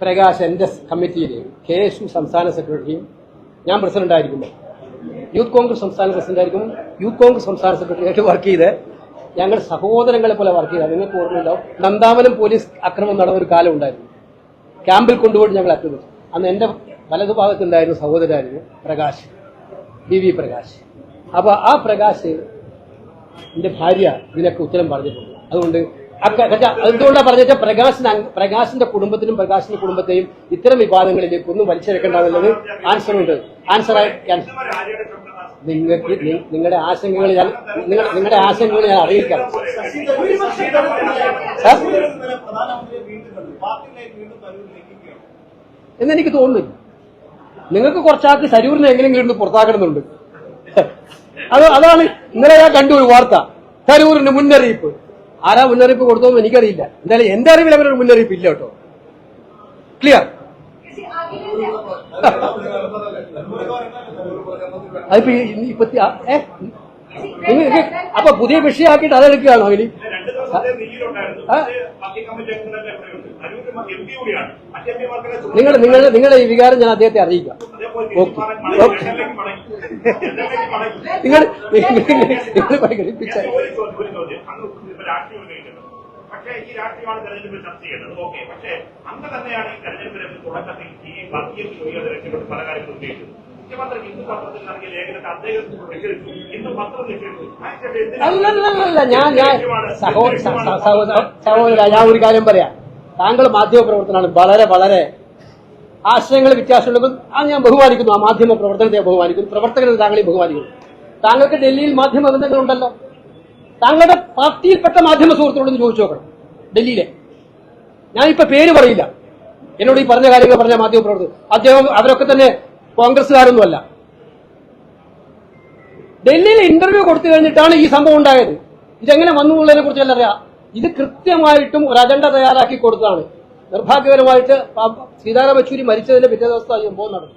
പ്രകാശ് എന്റെ കമ്മിറ്റിയിലെയും K S U സംസ്ഥാന സെക്രട്ടറിയും ഞാൻ പ്രസിഡന്റ് ആയിരിക്കുമ്പോൾ യൂത്ത് കോൺഗ്രസ് സംസ്ഥാന പ്രസിഡന്റ് ആയിരിക്കും യൂത്ത് കോൺഗ്രസ് സംസ്ഥാന സെക്രട്ടറി ആയിട്ട് വർക്ക് ചെയ്ത് ഞങ്ങൾ സഹോദരങ്ങളെ പോലെ വർക്ക് ചെയ്ത. നിങ്ങൾക്ക് ഓർമ്മയുണ്ടാവും നന്ദാമനം പോലീസ് അക്രമം നടന്ന ഒരു കാലം ഉണ്ടായിരുന്നു. ക്യാമ്പിൽ കൊണ്ടുപോയി ഞങ്ങൾ ആക്രമിച്ചു അന്ന് എന്റെ വലതുഭാഗത്തുണ്ടായിരുന്ന സഹോദരായിരുന്നു പ്രകാശ്. B V Prakash. അപ്പോൾ ആ പ്രകാശ് എന്റെ ഭാര്യ ഇതിനൊക്കെ ഉത്തരം പറഞ്ഞിട്ടുണ്ട്. അതുകൊണ്ട് എന്തുകൊണ്ടാണ് പറഞ്ഞാൽ പ്രകാശിന് പ്രകാശിന്റെ കുടുംബത്തിനും പ്രകാശിന്റെ കുടുംബത്തെയും ഇത്തരം വിവാദങ്ങളിലേക്ക് ഒന്നും വലിച്ചെടുക്കേണ്ടെന്നുള്ളത് ആൻസർ ഉണ്ട് ആൻസർ നിങ്ങൾക്ക് നിങ്ങളുടെ ആശങ്കകൾ ഞാൻ നിങ്ങളുടെ ആശങ്കകൾ ഞാൻ അറിയിക്കാം. എന്നെനിക്ക് തോന്നുന്നില്ല നിങ്ങൾക്ക് കുറച്ചാൾക്ക് ശരൂരിനെ എങ്ങനെയെങ്കിലും ഇരുന്ന് പുറത്താക്കണമെന്നുണ്ട്. അത് അതാണ് ഇന്നലെ ഞാൻ കണ്ടു ഒരു വാർത്ത. തരൂരിന് മുന്നറിയിപ്പ്. ആരാ മുന്നറിയിപ്പ് കൊടുത്തോന്ന് എനിക്കറിയില്ല. എന്തായാലും എന്റെ അറിവിൽ അവരൊരു മുന്നറിയിപ്പ് ഇല്ല കേട്ടോ. ക്ലിയർ അതിപ്പോ അപ്പൊ പുതിയ വിഷയമാക്കിയിട്ട് അതെടുക്കുകയാണോ ഇനി? നിങ്ങൾ നിങ്ങളുടെ നിങ്ങളുടെ ഈ വികാരം ഞാൻ അദ്ദേഹത്തെ അറിയിക്കാം. നിങ്ങൾ പ്രകടിപ്പിച്ച പക്ഷേ ഈ രാഷ്ട്രീയമാണ് തെരഞ്ഞെടുപ്പിൽ ചർച്ച ചെയ്യേണ്ടത്. ഓക്കെ. പക്ഷേ അന്ന് തന്നെയാണ് ഈ തുടക്കത്തിൽ ഈ വർഗീയ ചോദ്യം രക്ഷപ്പെട്ട് പല കാര്യങ്ങളും ഉന്നയിച്ചത്. മുഖ്യമന്ത്രി ഹിന്ദു പത്രത്തിൽ നൽകിയ ലേഖനത്തെ അദ്ദേഹം നിഷേധിച്ചു ഹിന്ദു പത്രം നിഷേധിച്ചു അല്ലല്ലല്ല ഞാൻ ഞാൻ സഹോദര സഹോദര ഞാൻ ഒരു കാര്യം പറയാം. താങ്കൾ മാധ്യമ പ്രവർത്തനമാണ് വളരെ വളരെ ആശയങ്ങൾ വ്യത്യാസമുള്ളപ്പോൾ അത് ഞാൻ ബഹുമാനിക്കുന്നു. ആ മാധ്യമ പ്രവർത്തനത്തെ ബഹുമാനിക്കുന്നു. പ്രവർത്തകരെ താങ്കളെ ബഹുമാനിക്കുന്നു. താങ്കൾക്ക് ഡൽഹിയിൽ മാധ്യമ ബന്ധങ്ങളുണ്ടല്ലോ. താങ്കളുടെ പാർട്ടിയിൽപ്പെട്ട മാധ്യമ സുഹൃത്തുക്കളോട് ചോദിച്ചു നോക്കണം. ഡൽഹിയിലെ. ഞാനിപ്പോ പേര് പറയില്ല. എന്നോട് ഈ പറഞ്ഞ കാര്യങ്ങൾ പറഞ്ഞ മാധ്യമ പ്രവർത്തകർ. അദ്ദേഹം അവരൊക്കെ തന്നെ കോൺഗ്രസ്സുകാരൊന്നുമല്ല. ഡൽഹിയിൽ ഇന്റർവ്യൂ കൊടുത്തു കഴിഞ്ഞിട്ടാണ് ഈ സംഭവം ഉണ്ടായത്. ഇതെങ്ങനെ വന്നു എന്നുള്ളതിനെ കുറിച്ചല്ല അറിയാം. ഇത് കൃത്യമായിട്ടും ഒരു അജണ്ട തയ്യാറാക്കി കൊടുത്തതാണ്. നിർഭാഗ്യകരമായിട്ട് പ- സീതാറാം യെച്ചൂരി മരിച്ചതിന്റെ പിറ്റേ ദിവസം സംഭവം നടന്നു.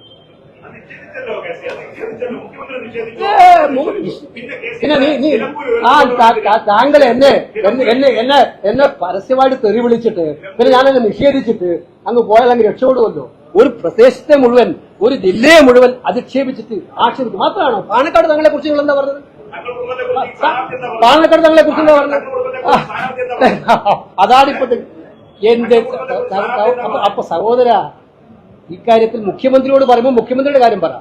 പിന്നെ നീ നീ ആ താങ്കൾ എന്നെ എന്നെ എന്നെ എന്നെ പരസ്യമായിട്ട് തെറി വിളിച്ചിട്ട് പിന്നെ ഞാൻ എന്നെ നിഷേധിച്ചിട്ട് അങ്ങ് പോയാൽ അങ്ങ് രക്ഷപ്പെടുമല്ലോ. ഒരു പ്രദേശത്തെ മുഴുവൻ ഒരു ജില്ലയെ മുഴുവൻ അധിക്ഷേപിച്ചിട്ട് ആക്ഷേപിച്ചു മാത്രമാണോ? പാണക്കാട് തങ്ങളെ കുറിച്ച് നിങ്ങൾ എന്താ പറഞ്ഞത്? പാണക്കാട് തങ്ങളെ കുറിച്ച് എന്താ പറഞ്ഞത്? അതാണിപ്പോ എന്റെ അപ്പൊ സഹോദര ഇക്കാര്യത്തിൽ മുഖ്യമന്ത്രിയോട് പറയുമ്പോൾ മുഖ്യമന്ത്രിയുടെ കാര്യം പറ.